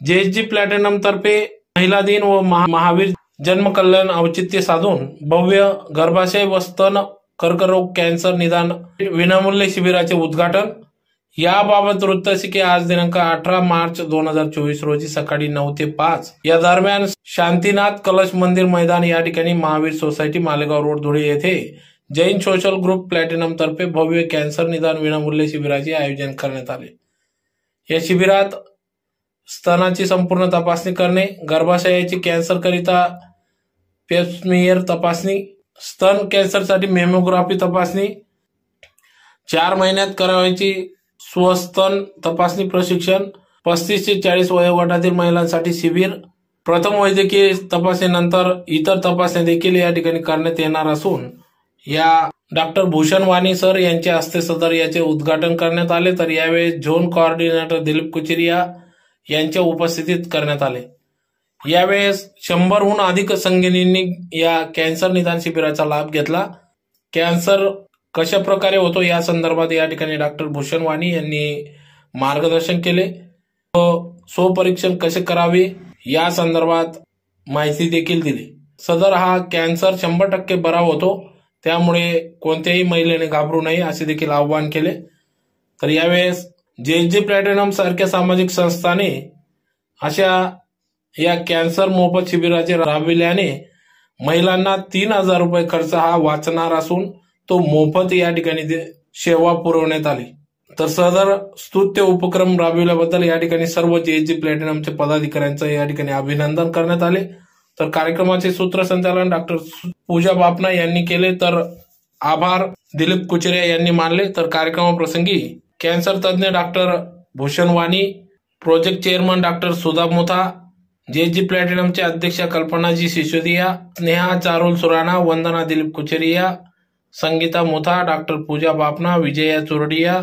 JSG platinum तर्फे महिला दिन व महावीर जन्म कल्याण औचित्य साधून भव्य गर्भाशय व स्तन कर्करोग कॅन्सर निदान विनामूल्य शिबिराचे उद्घाटन. याबाबत वृत्तसिके आज दिनांक अठरा मार्च दोन हजार चोवीस रोजी सकाळी नऊ ते पाच. या दरम्यान शांतीनाथ कलश मंदिर मैदान या ठिकाणी महावीर सोसायटी मालेगाव रोड धुळे येथे जैन सोशल ग्रुप प्लॅटिनम तर्फे भव्य कॅन्सर निदान विनामूल्य शिबिराचे आयोजन करण्यात आले. या शिबिरात स्तनाची संपूर्ण तपासणी करणे गर्भाशयाची कॅन्सर करिता पेप्समियर तपासणी स्तन कॅन्सरसाठी मेमोग्राफी तपासणी चार महिन्यात करावयाची स्वस्तन तपासणी प्रशिक्षण पस्तीस ते चाळीस वयोगटातील महिलांसाठी शिबिर प्रथम वैद्यकीय तपासणीनंतर इतर तपासण्या देखील या ठिकाणी करण्यात येणार असून या डॉक्टर भूषण वाणी सर यांच्या हस्ते सदर याचे उद्घाटन करण्यात आले. तर यावेळी झोन कोऑर्डिनेटर दिलीप कुचिरिया यांच्या उपस्थितीत करण्यात आले. यावेळेस शंभरहून अधिक संगिनींनी या कॅन्सर निदान शिबिराचा लाभ घेतला. कॅन्सर कशा प्रकारे होतो या संदर्भात या ठिकाणी डॉक्टर भूषण वाणी यांनी मार्गदर्शन केले व स्वपरीक्षण कसे करावे या संदर्भात माहिती देखील दिली. सदर हा कॅन्सर शंभर टक्के बरा होतो त्यामुळे कोणत्याही महिलेने घाबरू नये असे देखील आवाहन केले. तर यावेळेस जे प्लॅटिनम सारख्या सामाजिक संस्थाने अशा या कॅन्सर मोफत शिबिराचे राबविल्याने महिलांना तीन हजार रुपये खर्च हा वाचणार असून तो मोफत या ठिकाणी सेवा पुरवण्यात आली. तर सदर स्तुत्य उपक्रम राबविल्याबद्दल या ठिकाणी सर्व जेएजी प्लॅटिनमचे पदाधिकाऱ्यांचं या ठिकाणी अभिनंदन करण्यात आले. तर कार्यक्रमाचे सूत्रसंचालन डॉक्टर पूजा बापना यांनी केले. तर आभार दिलीप कुचरे यांनी मानले. तर कार्यक्रमाप्रसंगी कॅन्सर तज्ज्ञ doctor Bhushan Wani project chairman doctor Sudha Motha JG प्लॅटिनमचे अध्यक्ष कल्पनाजी सिसोदिया स्नेहा चारुल सुराणा वंदना दिलीप कुचेरिया संगीता मोथा डॉक्टर पूजा बापना विजया चुरडिया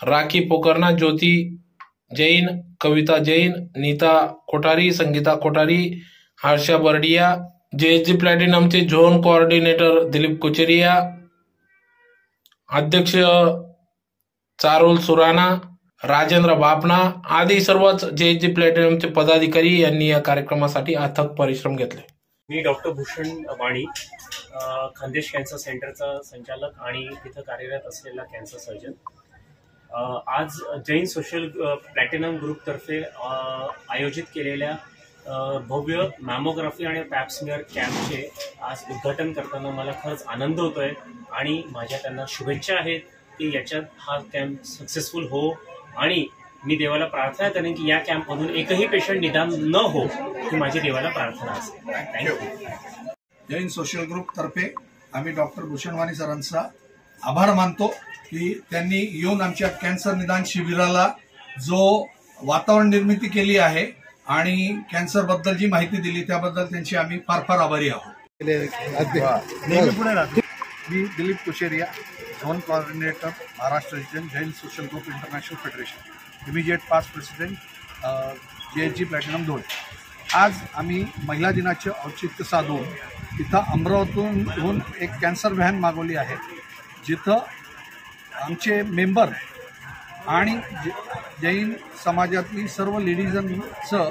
राखी पोकरणा ज्योती जैन कविता जैन नीता कोठारी संगीता कोठारी हर्षा बर्डिया जेएसजी प्लॅटिनमचे झोन कोऑर्डिनेटर दिलीप कुचेरिया अध्यक्ष चारुल सुराणा राजेंद्र बापना आदी सर्वच जेएसजी प्लॅटिनमचे पदाधिकारी यांनी या कार्यक्रमासाठी अथक परिश्रम घेतले. मी डॉक्टर भूषण वाणी खानदेश कॅन्सर सेंटरचा संचालक आणि तिथं कार्यरत असलेला कॅन्सर सर्जन. आज जैन सोशल प्लॅटिनम ग्रुपतर्फे आयोजित केलेल्या भव्य मॅमोग्राफी आणि पॅप्समिअर कॅम्पचे आज उद्घाटन करताना मला खरंच आनंद होतोय आणि माझ्या त्यांना शुभेच्छा आहेत. की याच्यात हा कॅम्प सक्सेसफुल हो. आणि मी देवाला प्रार्थना करेन की या कॅम्पमधून एकही पेशंट निदान न हो ही माझी देवाला प्रार्थना असेल. थँक्यू जैन सोशल ग्रुप तर्फे आम्ही डॉक्टर भूषणवाणी सरांचा आभार मानतो की त्यांनी येऊन आमच्या कॅन्सर निदान शिबिराला जो वातावरण निर्मिती केली आहे आणि कॅन्सरबद्दल जी माहिती दिली त्याबद्दल त्यांची आम्ही फार फार आभारी आहोत. मी Dilip Kusheriya. Zone coordinator Maharashtra region Jain social group international federation immediate past president J H G platinum Dhule आज आम्ही महिला दिनाचे औचित्य साधून इथं अमरावतीहून एक कॅन्सर व्हॅन मागवली आहे जिथं आमचे मेंबर आणि जैन समाजातली सर्व लेडीजांचं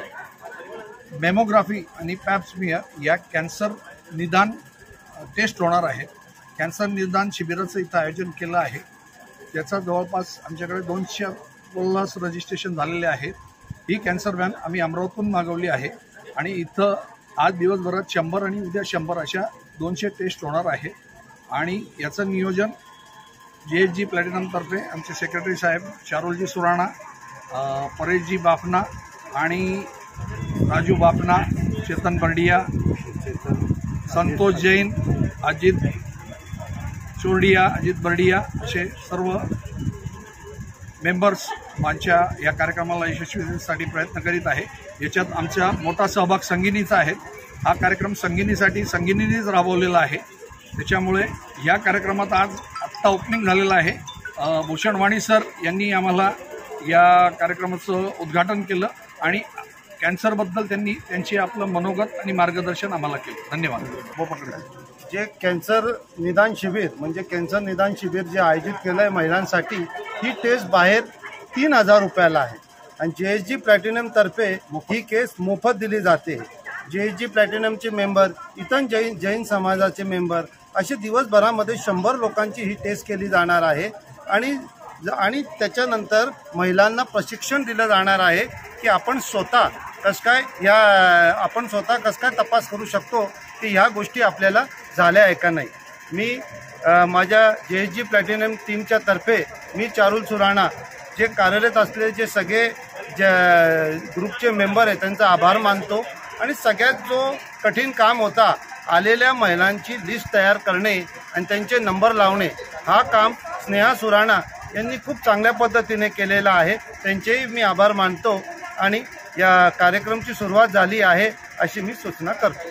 मेमोग्राफी आणि पॅप्समिया या कॅन्सर निदान uh, टेस्ट होणार आहे. कॅन्सर निदान शिबिराचं इथं आयोजन केलं आहे. त्याचा जवळपास आमच्याकडे दोनशे पन्नास रजिस्ट्रेशन झालेले आहेत. ही कॅन्सर व्हॅन आम्ही अमरावतीतून मागवली आहे. आणि इथं आज दिवसभरात शंभर आणि उद्या शंभर अशा दोनशे टेस्ट होणार आहे. आणि याचं नियोजन जे एच जी प्लॅटिनमतर्फे आमचे सेक्रेटरी साहेब शारुलजी सुराणा परेशजी बाफना आणि राजू बापना चेतन बर्डिया संतोष जैन अजित चोरडिया अजित बर्डिया असे सर्व मेंबर्स आमच्या या कार्यक्रमाला यशस्वीसाठी प्रयत्न करीत आहे. याच्यात आमचा मोठा सहभाग संगिनीचा आहे. हा कार्यक्रम संगिनीसाठी संगिनीनेच राबवलेला आहे. त्याच्यामुळे या कार्यक्रमात आज आत्ता ओपनिंग झालेलं आहे. भूषण वाणी सर यांनी आम्हाला या कार्यक्रमाचं उद्घाटन केलं आणि कॅन्सरबद्दल त्यांनी त्यांचे आपलं मनोगत आणि मार्गदर्शन आम्हाला केलं. धन्यवाद. जे कॅन्सर निदान शिबिर म्हणजे कॅन्सर निदान शिबिर जे आयोजित केलं आहे महिलांसाठी ही टेस्ट बाहेर तीन हजार रुपयाला आहे. आणि जे एस जी प्लॅटिनमतर्फे ही केस मोफत दिली जाते. जे एस जी प्लॅटिनमचे मेंबर इतर जैन जैन समाजाचे मेंबर असे दिवसभरामध्ये शंभर लोकांची ही टेस्ट केली जाणार आहे. आणि आणि त्याच्यानंतर महिलांना प्रशिक्षण दिलं जाणार आहे की आपण स्वतः कसं काय या आपण स्वतः कसं काय तपास करू शकतो की ह्या गोष्टी आपल्याला झाल्या आहे का नाही? मी माझ्या जे एच जी प्लॅटिनम टीमच्या तर्फे मी चारुल सुराणा जे कार्यरत असलेले जे सगळे ज्या ग्रुपचे मेंबर आहेत त्यांचा आभार मानतो. आणि सगळ्यात जो कठीण काम होता आलेल्या महिलांची लिस्ट तयार करणे आणि त्यांचे नंबर लावणे हा काम स्नेहा सुराणा यांनी खूप चांगल्या पद्धतीने केलेला आहे. त्यांचेही मी आभार मानतो आणि या कार्यक्रमची सुरुवात झाली आहे अशी मी सूचना करतो.